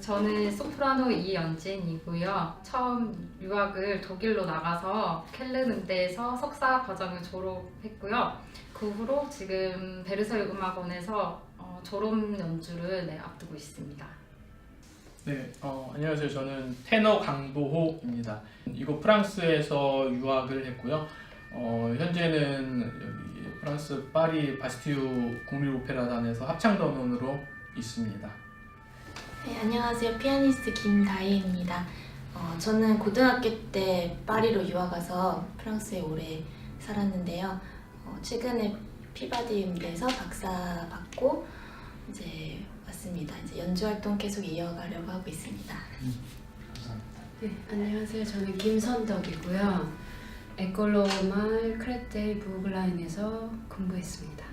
저는 소프라노 이연진이고요. 처음 유학을 독일로 나가서 켈르는데에서 석사 과정을 졸업했고요. 그 후로 지금 베르사유 음악원에서 어, 졸업 연주를 네, 앞두고 있습니다. 네, 어, 안녕하세요. 저는 테너 강보호입니다. 이곳 프랑스에서 유학을 했고요. 어, 현재는 여기 프랑스 파리 바스티유 국립오페라단에서 합창 단원으로 있습니다. 네, 안녕하세요. 피아니스트 김다희입니다. 어, 저는 고등학교 때 파리로 유학 가서 프랑스에 오래 살았는데요. 어, 최근에 피바디 음대에서 박사 받고 이제 왔습니다. 이제 연주 활동 계속 이어가려고 하고 있습니다. 네, 안녕하세요. 저는 김선덕이고요. 에콜로말 크레테 부글라인에서 공부했습니다.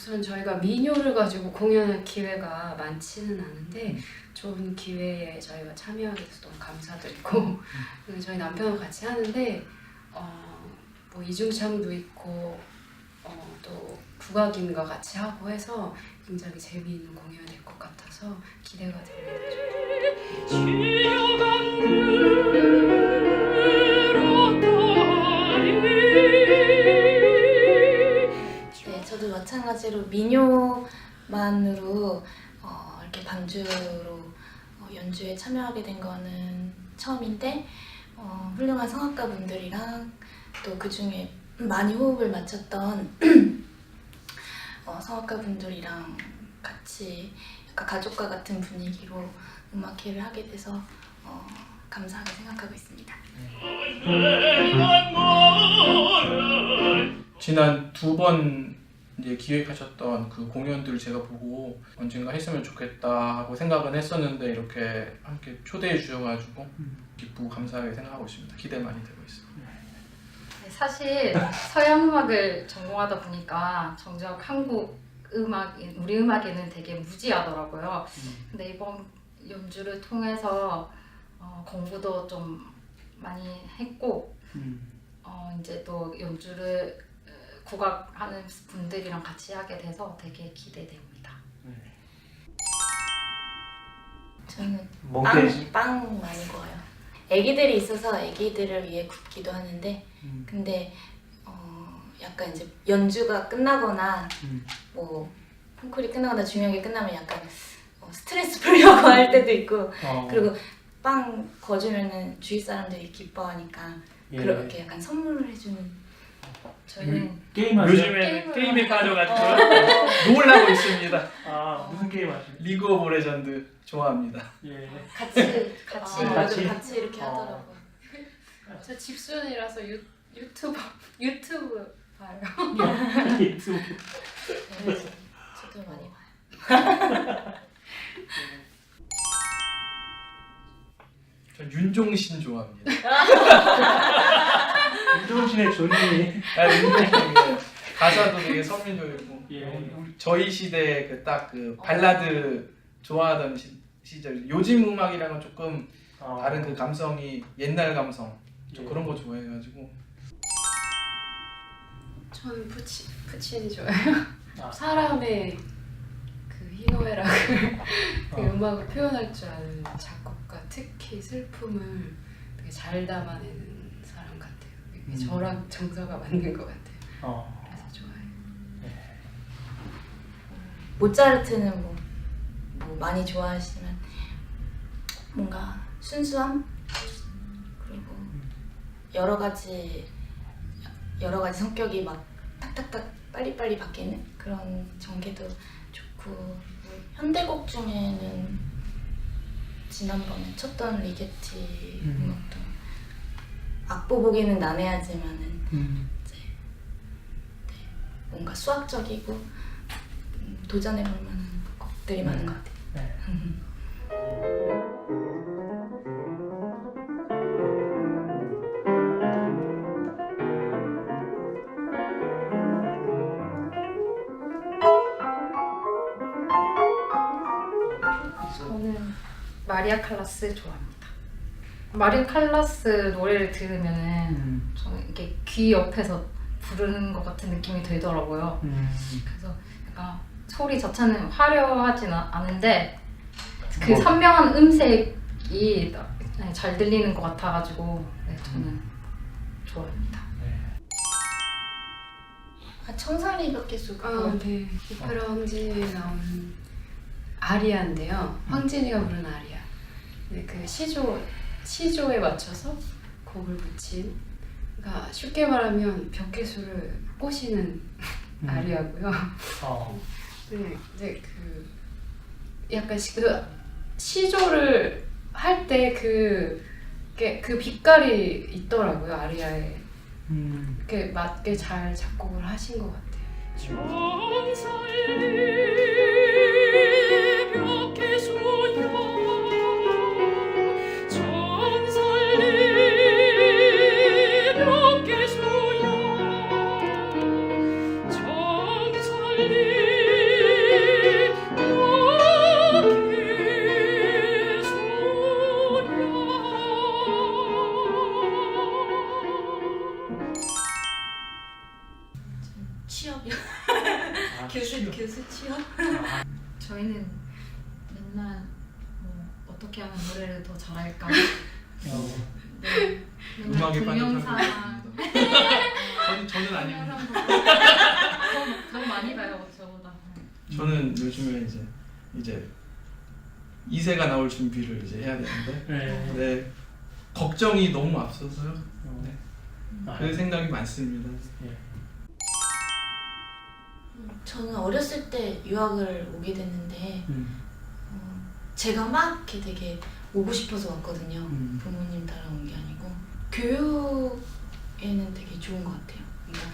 우선 저희가 민요를 가지고 공연할 기회가 많지는 않은데 좋은 기회에 저희가 참여하게 돼서 너무 감사드리고 그리고 저희 남편과 같이 하는데 어, 뭐 이중창도 있고 어, 또 국악인과 같이 하고 해서 굉장히 재미있는 공연이 될 것 같아서 기대가 됩니다. 반주로 어, 연주에 참여하게 된 거는 처음인데 어, 훌륭한 성악가 분들이랑 또 그 중에 많이 호흡을 맞췄던 어, 성악가 분들이랑 같이 약간 가족과 같은 분위기로 음악회를 하게 돼서 어, 감사하게 생각하고 있습니다. 지난 두 번 이제 기획하셨던 그 공연들 제가 보고 언젠가 했으면 좋겠다 하고 생각은 했었는데 이렇게 함께 초대해 주셔가지고 기쁘고 감사하게 생각하고 있습니다. 기대 많이 되고 있습니다. 네, 사실 서양 음악을 전공하다 보니까 정작 한국 음악, 우리 음악에는 되게 무지하더라고요. 근데 이번 연주를 통해서 어, 공부도 좀 많이 했고 어, 이제 또 연주를 어, 국악하는 분들이랑 같이 하게 돼서 되게 기대됩니다. 저는 뭔 빵? 빵 많이 구워요. 애기들이 있어서 애기들을 위해 굽기도 하는데 음. 근데 어, 약간 이제 연주가 끝나거나 음. 뭐 콩쿨이 끝나거나 중요한 게 끝나면 약간 어, 스트레스 풀려고 할 때도 있고 어, 그리고 빵 거주면은 주위 사람들이 기뻐하니까 예. 그렇게 약간 선물을 해주는 저희는 게임 하세요? 요즘에 게임을- 게임에 빠져가지고 놀라고 있습니다. 아 무슨 게임 하세요? 리그 오브 레전드 좋아합니다. 예. 같이 같이 아, 같이, 같이? 이렇게 어. 하더라고. 저 집순이라서 유, 유튜브 유튜브 봐요. 유튜브. 네, 저도 많이 봐요. 전 윤종신 좋아합니다. 아, 윤종신 가사도 되게 선민적이고 예. 저희 시대 그 딱 그 발라드 좋아하던 시, 시절 요즘 음악이랑은 조금 어. 다른 그 감성이 옛날 감성 좀 예. 그런 거 좋아해가지고 저는 푸치 푸치니 좋아요. 아. 사람의 그 희노애락을 그 어. 음악을 표현할 줄 아는 작곡가 특히 슬픔을 되게 잘 담아내는 음. 저랑 정서가 맞는 것 같아요. 어. 그래서 좋아해요. 모차르트는 뭐, 뭐 많이 좋아하시지만 뭔가 순수함 그리고 여러 가지 여러 가지 성격이 막 탁탁탁 빨리빨리 바뀌는 그런 전개도 좋고 뭐 현대곡 중에는 지난번에 쳤던 리게티 음. 음악도 악보 보기는 난해하지만은 음. 뭔가 수학적이고 음, 도전해볼 만한 곡들이 많은 것 같아요. 네. 저는 마리아 칼라스 좋아합니다. 마리아 칼라스 노래를 들으면은 음. 저는 이게 귀 옆에서 부르는 것 같은 느낌이 들더라고요. 음. 그래서 약간 소리 자체는 화려하진 아- 않은데 그 뭐. 선명한 음색이 네, 잘 들리는 것 같아가지고 네, 저는 좋아합니다. 아, 몇 개수 그거 아, 네. 오페라 황진이에 나오는 아리아인데요. 황진이가 부른 아리아. 네, 그 시조 시조에 맞춰서 곡을 붙인. 그러니까 쉽게 말하면 벽개수를 꼬시는 아리아고요. 어. 네, 이제 그 약간 시, 그 시조를 할 때그 그 빛깔이 있더라고요 아리아에 음. 이렇게 맞게 잘 작곡을 하신 것 같아요. 취 취업? 아, 저희는 맨날 뭐 어떻게 하면 노래를 더 잘할까 어. 네, 맨날 음악에 동영상 저는 저는 아닙니다. 동영상 보고 더, 더 많이 봐요 저보다. 저는 요즘에 이제 이제 2세가 나올 준비를 이제 해야 되는데 네. 네 걱정이 너무 앞서서요. 어. 네. 아, 그 생각이 많습니다. 예. 저는 어렸을 때 유학을 오게 됐는데 음. 어, 제가 막 이렇게 되게 오고 싶어서 왔거든요. 음. 부모님 따라온 게 아니고 교육에는 되게 좋은 것 같아요. 그러니까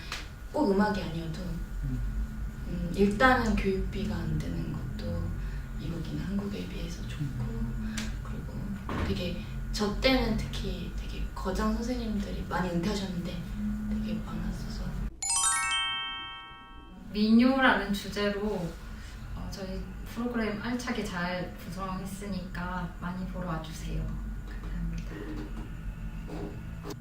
꼭 음악이 아니어도 음. 음, 일단은 교육비가 안 드는 것도 미국이나 한국에 비해서 좋고 그리고 되게 저 때는 특히 되게 거장 선생님들이 많이 은퇴하셨는데 되게 많았어서 민요라는 주제로 어, 저희 프로그램 알차게 잘 구성했으니까 많이 보러 와주세요. 감사합니다.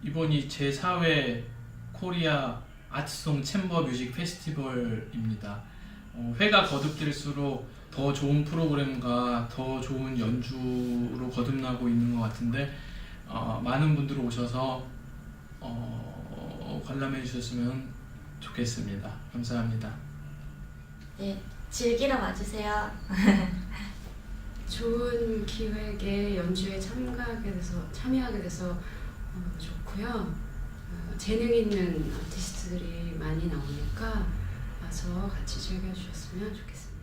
이번이 제 4회 코리아 아트송 챔버 뮤직 페스티벌입니다. 어, 회가 거듭될수록 더 좋은 프로그램과 더 좋은 연주로 거듭나고 있는 것 같은데 어, 많은 분들 오셔서 어, 관람해 주셨으면 좋겠습니다. 감사합니다. 네 즐기러 와주세요. 좋은 기획에 연주에 참가하게 돼서 참여하게 돼서 어, 좋고요. 어, 재능 있는 아티스트들이 많이 나오니까 와서 같이 즐겨주셨으면 좋겠습니다.